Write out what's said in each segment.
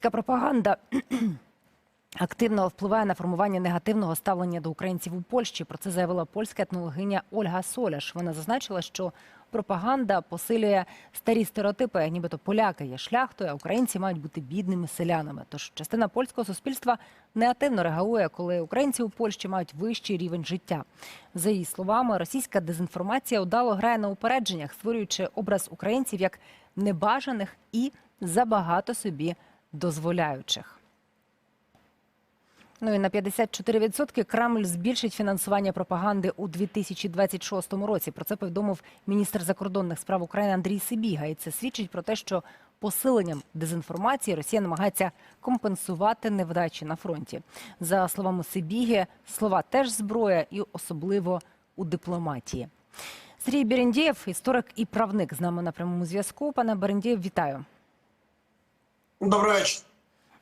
Така пропаганда активно впливає на формування негативного ставлення до українців у Польщі. Про це заявила польська етнологиня Ольга Соляш. Вона зазначила, що пропаганда посилює старі стереотипи, нібито поляки є шляхтою, а українці мають бути бідними селянами. Тож частина польського суспільства негативно реагує, коли українці у Польщі мають вищий рівень життя. За її словами, російська дезінформація удало грає на упередженнях, створюючи образ українців як небажаних і забагато собі дозволяючих. Ну і на 54% Кремль збільшить фінансування пропаганди у 2026 році. Про це повідомив міністр закордонних справ України Андрій Сибіга. І це свідчить про те, що посиленням дезінформації Росія намагається компенсувати невдачі на фронті. За словами Сибіги, слова теж зброя, і особливо у дипломатії. Сергій Берендєєв, історик і правник, з нами на прямому зв'язку. Пане Берендєєв, вітаю. Добрий вечір.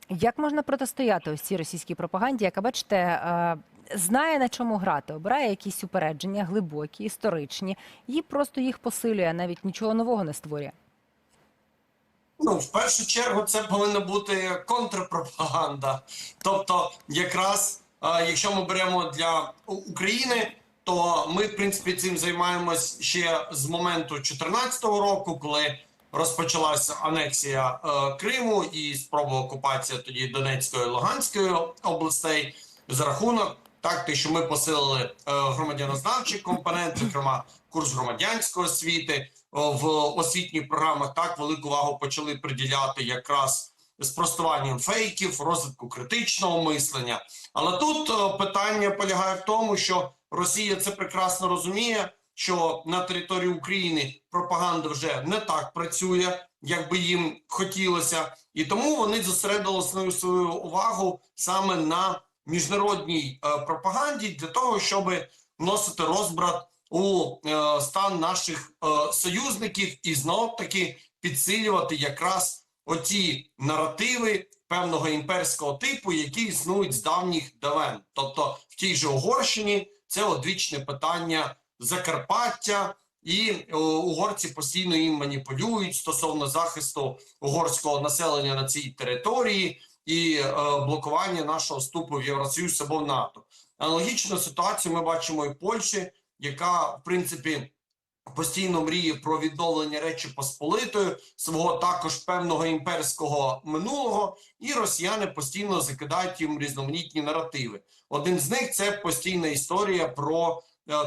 Як можна протистояти ось цій російській пропаганді, яка, бачите, е, знає на чому грати, обирає якісь упередження, глибокі, історичні, і просто їх посилює, навіть нічого нового не створює. Ну, в першу чергу, це повинна бути контрпропаганда. Тобто, якраз е, якщо ми беремо для України, то ми, в принципі, цим займаємось ще з моменту 2014 року, коли розпочалася анексія е, Криму і спроба окупації тоді Донецької і Луганської областей за рахунок так, що ми посилили е, громадянознавчий компонент, зокрема курс громадянської освіти в освітніх програмах. Так велику увагу почали приділяти якраз спростуванням фейків, розвитку критичного мислення. Але тут е, питання полягає в тому, що Росія це прекрасно розуміє, що на території України пропаганда вже не так працює, як би їм хотілося, і тому вони зосередили свою свою увагу саме на міжнародній е, пропаганді для того, щоб вносити розбрат у е, стан наших е, союзників і знов таки підсилювати якраз оті наративи певного імперського типу, які існують з давніх давен. Тобто в тій же Угорщині це одвічне питання Закарпаття. І е, угорці постійно їм маніпулюють стосовно захисту угорського населення на цій території і е, блокування нашого вступу в Євросоюз або в НАТО. Аналогічну ситуацію ми бачимо і в Польщі, яка в принципі постійно мріє про відновлення Речі Посполитої, свого також певного імперського минулого, і росіяни постійно закидають їм різноманітні наративи. Один з них це постійна історія про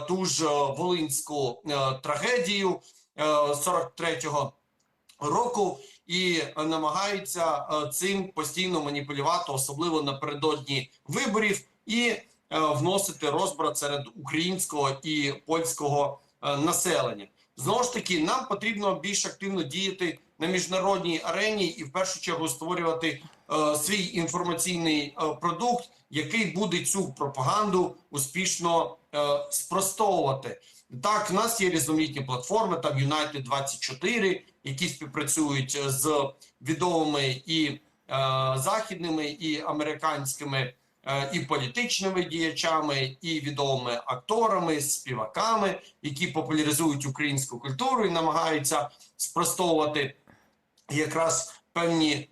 ту ж е, волинську е, трагедію е, 43-го року. І е, намагаються е, цим постійно маніпулювати, особливо напередодні виборів, і е, вносити розбрат серед українського і польського е, населення. Знову ж таки, нам потрібно більш активно діяти на міжнародній арені і в першу чергу створювати е, свій інформаційний е, продукт, який буде цю пропаганду успішно е, спростовувати. Так, в нас є різноманітні платформи, там United 24 які співпрацюють з відомими і е, західними, і американськими, е, і політичними діячами, і відомими акторами, співаками, які популяризують українську культуру і намагаються спростовувати якраз певні е,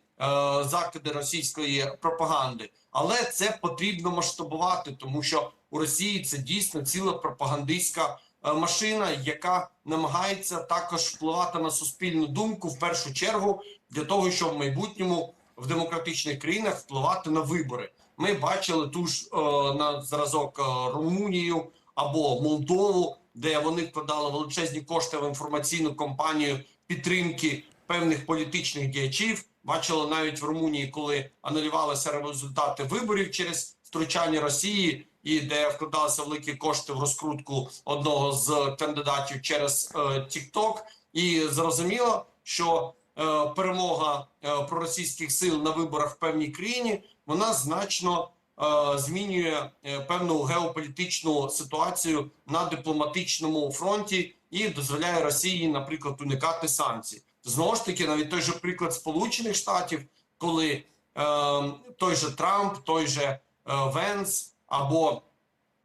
закиди російської пропаганди. Але це потрібно масштабувати, тому що у Росії це дійсно ціла пропагандистська е, машина, яка намагається також впливати на суспільну думку в першу чергу для того, щоб в майбутньому в демократичних країнах впливати на вибори. Ми бачили ту ж е, на зразок е, Румунію або Молдову, де вони вкладали величезні кошти в інформаційну кампанію підтримки певних політичних діячів. Бачили навіть в Румунії, коли анулювалися результати виборів через втручання Росії, і де вкладалися великі кошти в розкрутку одного з кандидатів через е, TikTok. І зрозуміло, що е, перемога е, проросійських сил на виборах в певній країні вона значно змінює певну геополітичну ситуацію на дипломатичному фронті і дозволяє Росії, наприклад, уникати санкцій. Знову ж таки, навіть той же приклад Сполучених Штатів, коли е, той же Трамп, той же е, Венс або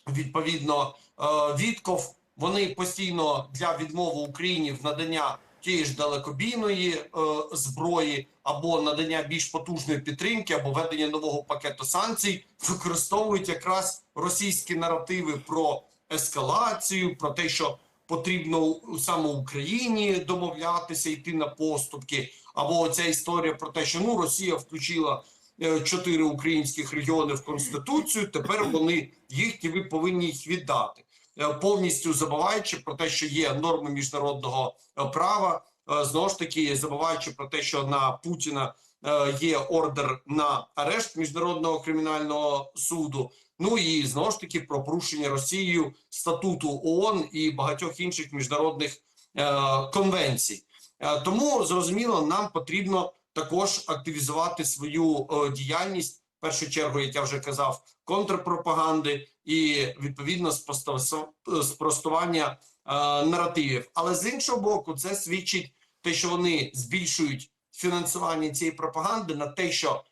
відповідно е, Вітков, вони постійно для відмови Україні в надання тієї ж далекобійної е, зброї, або надання більш потужної підтримки, або введення нового пакету санкцій, використовують якраз російські наративи про ескалацію, про те, що потрібно саме Україні домовлятися, йти на поступки, або ця історія про те, що ну Росія включила чотири українських регіони в конституцію. Тепер вони їх і ви повинні їх віддати, Е, повністю забуваючи про те, що є норми міжнародного е, права. Е, Знову ж таки, забуваючи про те, що на Путіна е, є ордер на арешт міжнародного кримінального суду. Ну і знову ж таки про порушення Росією статуту ООН і багатьох інших міжнародних е, конвенцій. Е, тому зрозуміло, нам потрібно також активізувати свою е, діяльність. В першу чергу, як я вже казав, контрпропаганди і відповідно спростування е, наративів. Але з іншого боку, це свідчить те, що вони збільшують фінансування цієї пропаганди на те, що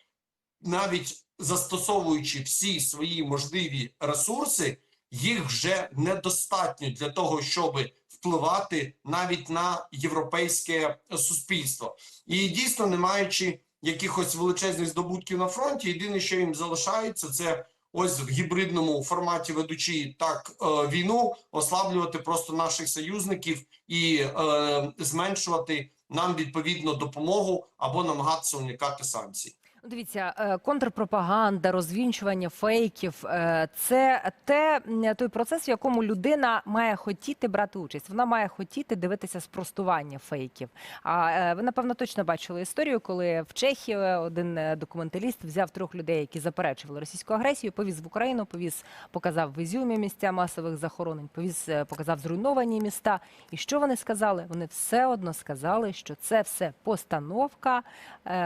навіть застосовуючи всі свої можливі ресурси, їх вже недостатньо для того, щоб впливати навіть на європейське суспільство, і дійсно, не маючи якихось величезних здобутків на фронті, єдине, що їм залишається, це ось в гібридному форматі ведучи так е, війну, ослаблювати просто наших союзників і е, зменшувати нам відповідно допомогу або намагатися уникати санкцій. Дивіться, е, контрпропаганда, розвінчування фейків е, це те той процес, в якому людина має хотіти брати участь. Вона має хотіти дивитися спростування фейків. А е, ви напевно точно бачили історію, коли в Чехії один документаліст взяв трьох людей, які заперечували російську агресію, повіз в Україну, повіз, показав в Ізюмі місця масових захоронень, повіз, показав зруйновані міста. І що вони сказали? Вони все одно сказали, що це все постановка.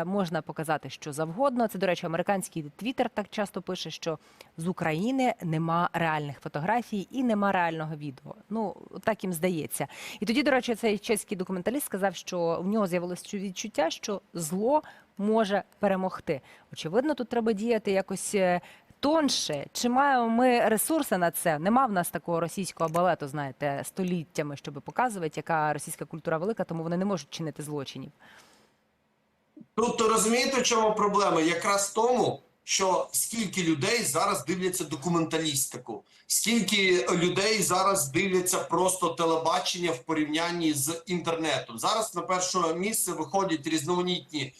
Можна показати що завгодно. Це, до речі, американський твіттер так часто пише, що з України нема реальних фотографій і нема реального відео. Ну так їм здається. І тоді, до речі, цей чеський документаліст сказав, що в нього з'явилось відчуття, що зло може перемогти. Очевидно, тут треба діяти якось. е, Тонше, чи маємо ми ресурси на це? Нема в нас такого російського балету, знаєте, століттями, щоб показувати, яка російська культура велика, тому вони не можуть чинити злочинів. Тут розумієте, в чому проблема? Якраз в тому, що скільки людей зараз дивляться документалістику, скільки людей зараз дивляться просто телебачення в порівнянні з інтернетом. Зараз на перше місце виходять різноманітні е,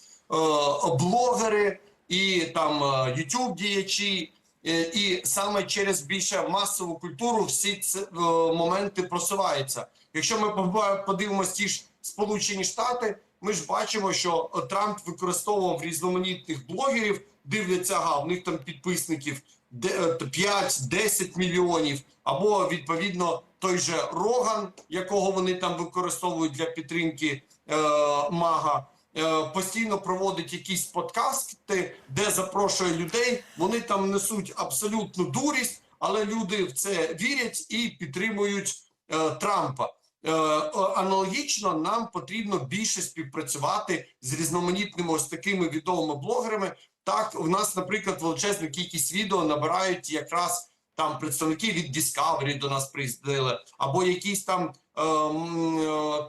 блогери і там е, youtube діячі. Е, І саме через більше масову культуру всі ці е, моменти просуваються. Якщо ми подивимось ті ж Сполучені Штати, ми ж бачимо, що е, Трамп використовував різноманітних блогерів. Дивляться, ага, в них там підписників де- е, 5-10 мільйонів, або відповідно той же Роган, якого вони там використовують для підтримки е, Мага. е, Постійно проводить якісь подкасти, де запрошує людей. Вони там несуть абсолютну дурість, але люди в це вірять і підтримують е, Трампа. Е, аналогічно нам потрібно більше співпрацювати з різноманітними ось такими відомими блогерами. Так, у нас, наприклад, величезну кількість відео набирають якраз там представники від Discovery до нас приїздили, або якісь там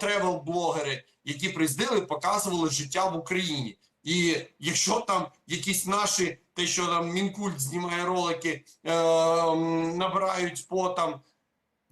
тревел-блогери, які приїздили, показували життя в Україні. І якщо там якісь наші, те, що там Мінкульт знімає ролики, е, набирають по там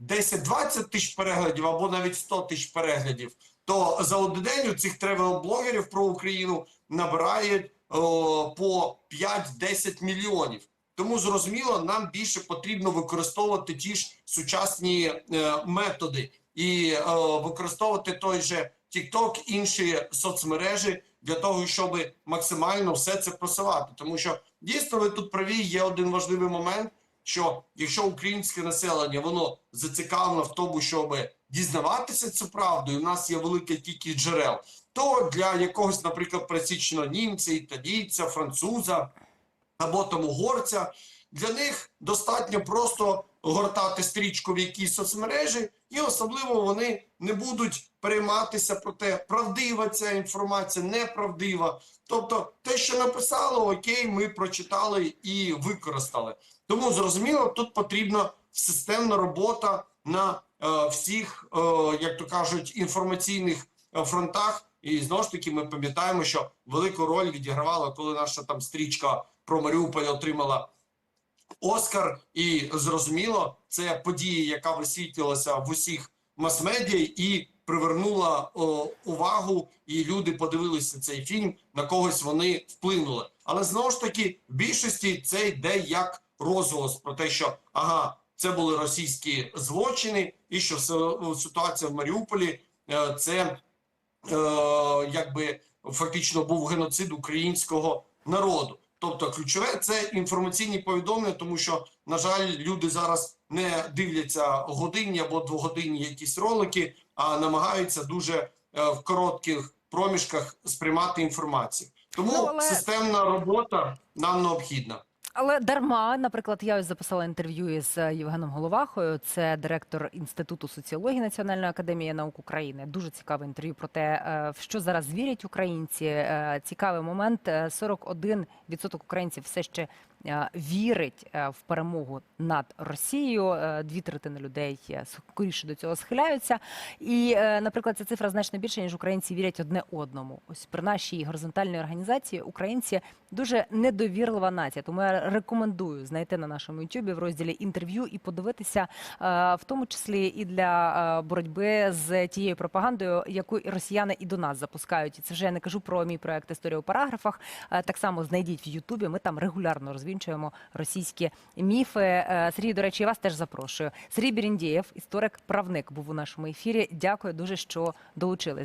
10-20 тисяч переглядів або навіть 100 тисяч переглядів, то за один день у цих тревел-блогерів про Україну набирають о, по 5-10 мільйонів. Тому зрозуміло, нам більше потрібно використовувати ті ж сучасні е, методи і е, використовувати той же TikTok, інші соцмережі для того, щоб максимально все це просувати. Тому що дійсно ви тут праві є один важливий момент що якщо українське населення воно зацікавлено в тому, щоб дізнаватися цю правду, і в нас є велика кількість джерел, то для якогось, наприклад, пересічного німця, італійця, француза або там угорця, для них достатньо просто гортати стрічку в якійсь соцмережі, і особливо вони не будуть перейматися про те, правдива ця інформація, неправдива. Тобто, те, що написало, окей, ми прочитали і використали. Тому зрозуміло, тут потрібна системна робота на е, всіх, е, як то кажуть, інформаційних е, фронтах. І знову ж таки, ми пам'ятаємо, що велику роль відігравала, коли наша там стрічка про Маріуполь отримала Оскар, і зрозуміло, це подія, яка висвітлилася в усіх мас-медіа і привернула о, увагу, і люди подивилися цей фільм, на когось вони вплинули. Але знову ж таки, в більшості це йде як розголос про те, що ага, це були російські злочини, і що все- ситуація в Маріуполі е, це е, якби фактично був геноцид українського народу. Тобто, ключове це інформаційні повідомлення, тому що на жаль, люди зараз не дивляться годинні або двогодинні якісь ролики, а намагаються дуже е, в коротких проміжках сприймати інформацію. Тому Ну, але- системна робота нам необхідна. Але дарма, наприклад, я ось записала інтерв'ю із е, Євгеном Головахою, це директор Інституту соціології Національної академії наук України. Дуже цікаве інтерв'ю про те, е, в що зараз вірять українці. Е, Цікавий момент. Е, 41% українців все ще вірить е, в перемогу над Росією. Е, Дві третини людей е, скоріше до цього схиляються. І, е, наприклад, ця цифра значно більше, ніж українці вірять одне одному. Ось при нашій горизонтальній організації українці дуже недовірлива нація. Тому я рекомендую знайти на нашому YouTube в розділі інтерв'ю і подивитися, е, в тому числі і для е, боротьби з тією пропагандою, яку росіяни і до нас запускають. І це вже я не кажу про мій проект Історія у параграфах. Е, Так само знайдіть в Ютубі. Ми там регулярно розвінчуємо російські міфи. Е, Сергій, до речі, я вас теж запрошую. Сергій Біріндєєв, історик, правник, був у нашому ефірі. Дякую дуже, що долучились.